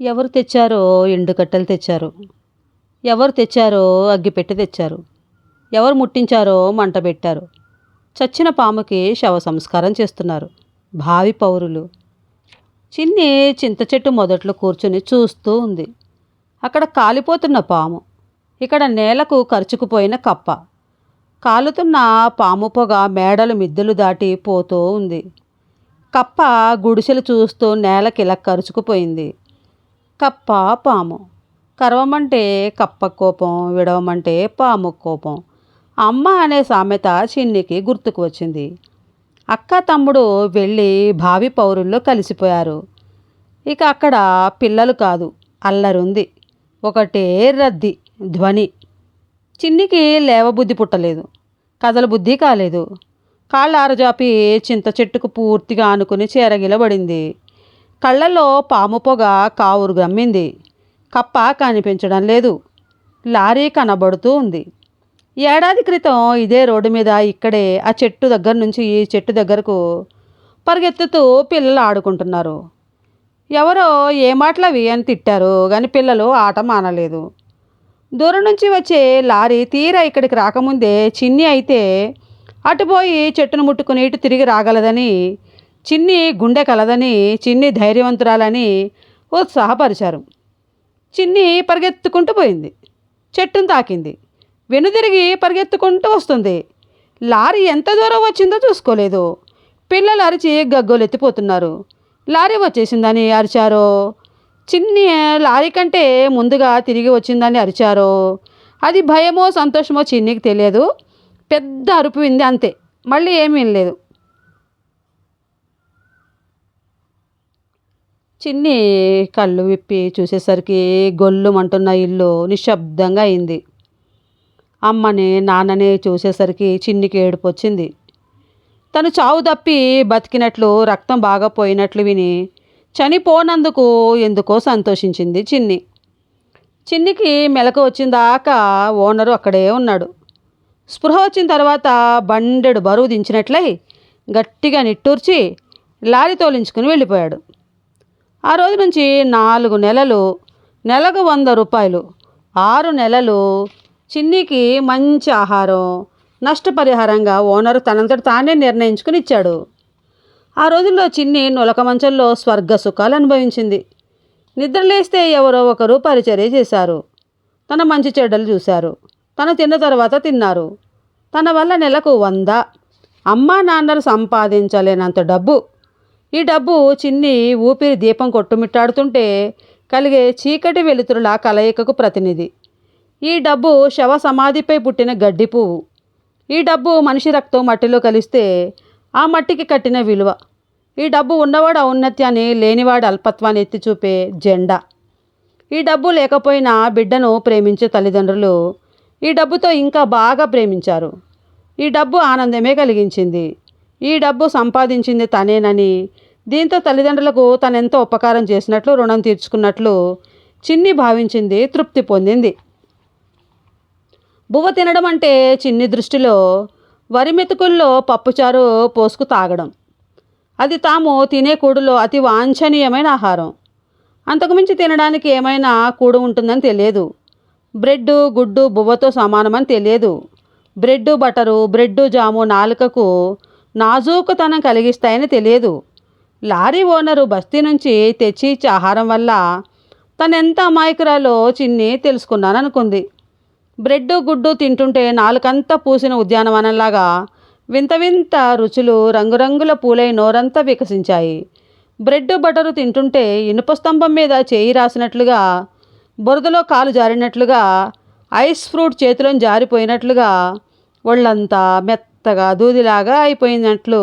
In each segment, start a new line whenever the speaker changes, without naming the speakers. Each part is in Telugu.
ఎవరు తెచ్చారో ఎండు కట్టెలు తెచ్చారు. ఎవరు తెచ్చారో అగ్గిపెట్టె తెచ్చారు. ఎవరు ముట్టించారో మంట పెట్టారు. చచ్చిన పాముకి శవ సంస్కారం చేస్తున్నారు. భావి పౌరులు. చిన్ని చింత చెట్టు మొదట్లో కూర్చుని చూస్తూ ఉంది. అక్కడ కాలిపోతున్న పాము. ఇక్కడ నేలకు ఖర్చుకుపోయిన కప్ప. కాలుతున్న పాము పొగ మేడలు మిద్దెలు దాటి పోతూ ఉంది. కప్ప గుడిసెలు చూస్తూ నేలకిలా కరుచుకుపోయింది. కప్ప పాము. కరవమంటే కప్ప కోపం విడవమంటే పాము కోపం. అమ్మ అనే సామెత చిన్నికి గుర్తుకు వచ్చింది. అక్క తమ్ముడు వెళ్ళి భావి పౌరుల్లో కలిసిపోయారు. ఇక అక్కడ పిల్లలు కాదు అల్లరుంది. ఒకటే రద్దీ ధ్వని. చిన్నికి లేవబుద్ధి పుట్టలేదు. కదల బుద్ధి కాలేదు. కాళ్ళు ఆరజాపి చింత చెట్టుకు పూర్తిగా ఆనుకుని చేరగిలబడింది. కళ్ళల్లో పాము పొగ కావురు గమ్మింది. కప్ప కనిపించడం లేదు. లారీ కనబడుతూ ఉంది. ఏడాది క్రితం ఇదే రోడ్డు మీద ఇక్కడే ఆ చెట్టు దగ్గర నుంచి ఈ చెట్టు దగ్గరకు పరిగెత్తుతూ పిల్లలు ఆడుకుంటున్నారు. ఎవరో ఏ మాటలవి అని తిట్టారు కానీ పిల్లలు ఆట మానలేదు. దూరం నుంచి వచ్చే లారీ తీరా ఇక్కడికి రాకముందే చిన్ని అయితే అటుపోయి చెట్టును ముట్టుకుని ఇటు తిరిగి రాగలదని చిన్ని గుండె కలదని చిన్ని ధైర్యవంతురాలని ఉత్సాహపరిచారు చిన్ని పరిగెత్తుకుంటూ పోయింది. చెట్టును తాకింది. వెనుదిరిగి పరిగెత్తుకుంటూ వస్తుంది. లారీ ఎంత దూరం వచ్చిందో చూసుకోలేదు. పిల్లలు అరిచి గగ్గోలు ఎత్తిపోతున్నారు లారీ వచ్చేసిందని అరిచారో? చిన్ని లారీ కంటే ముందుగా తిరిగి వచ్చిందని అరిచారో? అది భయమో సంతోషమో చిన్నికి తెలియదు. పెద్ద అరుపు వింది అంతే. మళ్ళీ ఏమీ లేదు చిన్ని కళ్ళు విప్పి చూసేసరికి గొల్లుమంటున్న ఇల్లు నిశ్శబ్దంగా అయింది. అమ్మని నాన్నని చూసేసరికి చిన్నికి ఏడుపు వచ్చింది. తను చావు తప్పి బతికినట్లు రక్తం బాగా పోయినట్లు విని చనిపోనందుకు ఎందుకో సంతోషించింది చిన్ని. చిన్నికి మెలకు వచ్చిన దాకా ఓనరు అక్కడే ఉన్నాడు. స్పృహ వచ్చిన తర్వాత బండెడు బరువు దించినట్లయి గట్టిగా నిట్టూర్చి లారీ తోలించుకుని వెళ్ళిపోయాడు. ఆ రోజు నుంచి నాలుగు నెలలు నెలకు వంద రూపాయలు. ఆరు నెలలు చిన్నికి మంచి ఆహారం నష్టపరిహారంగా ఓనరు తనంతట తానే నిర్ణయించుకుని ఇచ్చాడు. ఆ రోజుల్లో చిన్ని నులక మంచంలో స్వర్గ సుఖాలు అనుభవించింది. నిద్రలేస్తే ఎవరో ఒకరు పరిచర్య చేశారు. తన మంచి చెడ్డలు చూశారు. తను తిన్న తర్వాత తిన్నారు. తన వల్ల నెలకు వంద. అమ్మా నాన్నలు సంపాదించలేనంత డబ్బు. ఈ డబ్బు చిన్ని ఊపిరి దీపం కొట్టుమిట్టాడుతుంటే కలిగే చీకటి వెలుతురుల కలయికకు ప్రతినిధి. ఈ డబ్బు శవ సమాధిపై పుట్టిన గడ్డి పువ్వు. ఈ డబ్బు మనిషి రక్తం మట్టిలో కలిస్తే ఆ మట్టికి కట్టిన విలువ. ఈ డబ్బు ఉన్నవాడు ఔన్నత్యాన్ని లేనివాడు అల్పత్వాన్ని ఎత్తి చూపే జెండా. ఈ డబ్బు లేకపోయినా బిడ్డను ప్రేమించే తల్లిదండ్రులు ఈ డబ్బుతో ఇంకా బాగా ప్రేమించారు. ఈ డబ్బు ఆనందమే కలిగించింది. ఈ డబ్బు సంపాదించింది తనేనని దీంతో తల్లిదండ్రులకు తనెంతో ఉపకారం చేసినట్లు రుణం తీర్చుకున్నట్లు చిన్ని భావించింది తృప్తి పొందింది. బువ్వ తినడం అంటే చిన్ని దృష్టిలో వరి మెతుకుల్లో పప్పుచారు పోసుకు తాగడం. అది తాము తినే కూడులో అతి వాంఛనీయమైన ఆహారం. అంతకుమించి తినడానికి ఏమైనా కూడు ఉంటుందని తెలియదు. బ్రెడ్ గుడ్డు బువ్వతో సమానమని తెలియదు. బ్రెడ్ బటరు బ్రెడ్ జాము నాలుకకు నాజూకుతనం కలిగిస్తాయని తెలియదు. లారీ ఓనరు బస్తీ నుంచి తెచ్చి ఇచ్చే ఆహారం వల్ల తనెంత అమాయకురాలో చిన్ని తెలుసుకున్నాననుకుంది. బ్రెడ్ గుడ్డు తింటుంటే నాలుకంతా పూసిన ఉద్యానవనంలాగా వింత వింత రుచులు రంగురంగుల పూలై నోరంతా వికసించాయి. బ్రెడ్ బటరు తింటుంటే ఇనుప స్తంభం మీద చేయి రాసినట్లుగా బురదలో కాలు జారినట్లుగా ఐస్ ఫ్రూట్ చేతిలో జారిపోయినట్లుగా ఒళ్ళంతా మెత్తగా దూదిలాగా అయిపోయినట్లు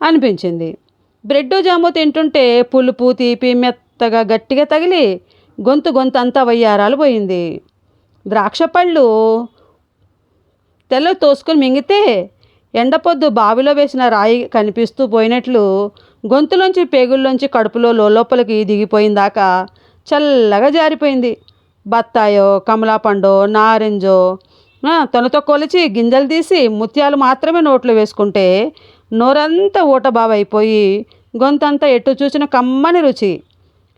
అనిపించింది. బ్రెడ్ జాము తింటుంటే పులుపు తీపి మెత్తగా గట్టిగా తగిలి గొంతు గొంతు అంతా వయ్యారాలు పోయింది. ద్రాక్ష పళ్ళు తెల్ల తోసుకుని మింగితే ఎండపొద్దు బావిలో వేసిన రాయి కనిపిస్తూ పోయినట్లు గొంతులోంచి పేగుల్లోంచి కడుపులో లోపలికి దిగిపోయిందాకా చల్లగా జారిపోయింది. బత్తాయో కమలా పండో నారెంజో తనతో కొలిచి గింజలు తీసి ముత్యాలు మాత్రమే నోట్లో వేసుకుంటే నోరంతా ఊటబావైపోయి గొంతంతా ఎటు చూసిన కమ్మని రుచి.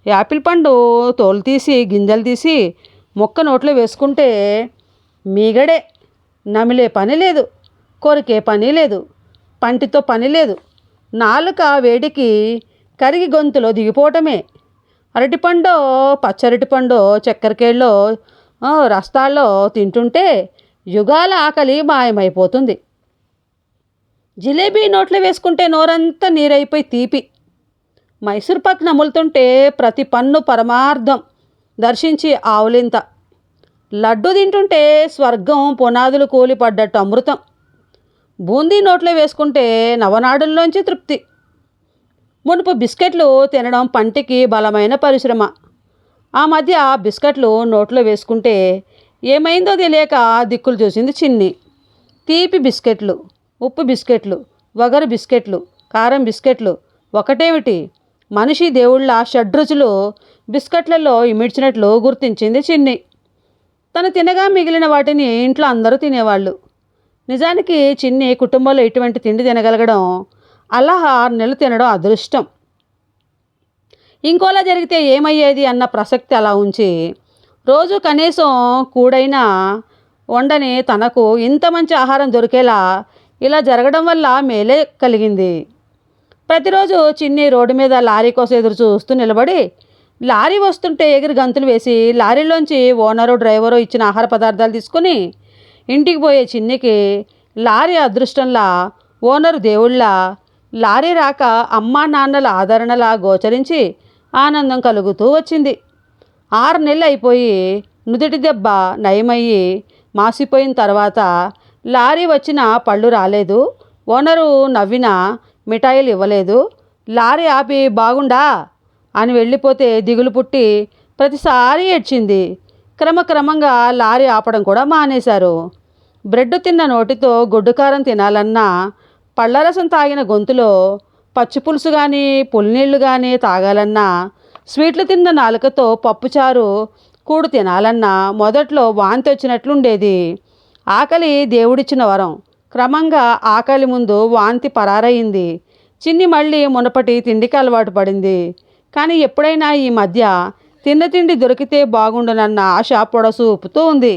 యాపిల్ పండు తోలు తీసి గింజలు తీసి మొక్క నోట్లో వేసుకుంటే మీగడే. నమిలే పని లేదు కొరికే పని లేదు పంటితో పని లేదు. నాలుక వేడికి కరిగి గొంతులో దిగిపోవటమే. అరటిపండు పచ్చరటిపండో చక్కెరకేళ్ళో రస్తాల్లో తింటుంటే యుగాల ఆకలి మాయమైపోతుంది. జిలేబీ నోట్లో వేసుకుంటే నోరంతా నీరైపోయి తీపి. మైసూర్పాక్ నములుతుంటే ప్రతి పన్ను పరమార్థం దర్శించి ఆవులింత. లడ్డు తింటుంటే స్వర్గం పునాదులు కూలిపడ్డట్టు అమృతం. బూందీ నోట్లో వేసుకుంటే నవనాడుల్లోంచి తృప్తి. మునుపు బిస్కెట్లు తినడం పంటికి బలమైన పరిశ్రమ. ఆ మధ్య బిస్కెట్లు నోట్లో వేసుకుంటే ఏమైందో తెలియక దిక్కులు చూసింది చిన్ని. తీపి బిస్కెట్లు. ఉప్పు బిస్కెట్లు వగరు బిస్కెట్లు కారం బిస్కెట్లు. ఒకటేమిటి? మనిషి దేవుళ్ళ షడ్రుచులు బిస్కెట్లలో ఇమిడ్చినట్లు గుర్తించింది చిన్ని. తను తినగా మిగిలిన వాటిని ఇంట్లో అందరూ తినేవాళ్ళు. నిజానికి చిన్ని కుటుంబంలో ఇటువంటి తిండి తినగలగడం అలా ఆరు నెలలు తినడం అదృష్టం. ఇంకోలా జరిగితే ఏమయ్యేది అన్న ప్రసక్తి అలా ఉంచి రోజు కనీసం కూడైనా వండని తనకు ఇంత మంచి ఆహారం దొరికేలా ఇలా జరగడం వల్ల మేలే కలిగింది. ప్రతిరోజు చిన్ని రోడ్డు మీద లారీ కోసం ఎదురు చూస్తూ నిలబడి లారీ వస్తుంటే ఎగిరి గంతులు వేసి లారీలోంచి ఓనరు డ్రైవరు ఇచ్చిన ఆహార పదార్థాలు తీసుకుని ఇంటికి పోయే చిన్నికి లారీ అదృష్టంలా ఓనరు దేవుళ్ళ లారీ రాక అమ్మా నాన్నల ఆదరణలా గోచరించి ఆనందం కలుగుతూ వచ్చింది. ఆరు నెలలు అయిపోయి నుదుటి దెబ్బ నయమయ్యి మాసిపోయిన తర్వాత లారీ వచ్చిన పళ్ళు రాలేదు. ఓనరు నవ్విన మిఠాయిలు ఇవ్వలేదు. లారీ ఆపి బాగుండా అని వెళ్ళిపోతే దిగులు పుట్టి ప్రతిసారి ఏడ్చింది. క్రమక్రమంగా లారీ ఆపడం కూడా మానేశారు. బ్రెడ్ తిన్న నోటితో గొడ్డు కారం తినాలన్నా పళ్ళరసం తాగిన గొంతులో పచ్చిపులుసు కానీ పులినీళ్ళు కానీ తాగాలన్నా స్వీట్లు తిన్న నాలుకతో పప్పుచారు కూడు తినాలన్నా మొదట్లో వాంతి వచ్చినట్లుండేది. ఆకలి దేవుడిచ్చిన వరం. క్రమంగా ఆకలి ముందు వాంతి పరారయింది చిన్ని మళ్ళీ మునపటి తిండికి అలవాటు పడింది. కానీ ఎప్పుడైనా ఈ మధ్య తిన్న తిండి దొరికితే బాగుండునన్న ఆశ పొడసూపుతూ ఉంది.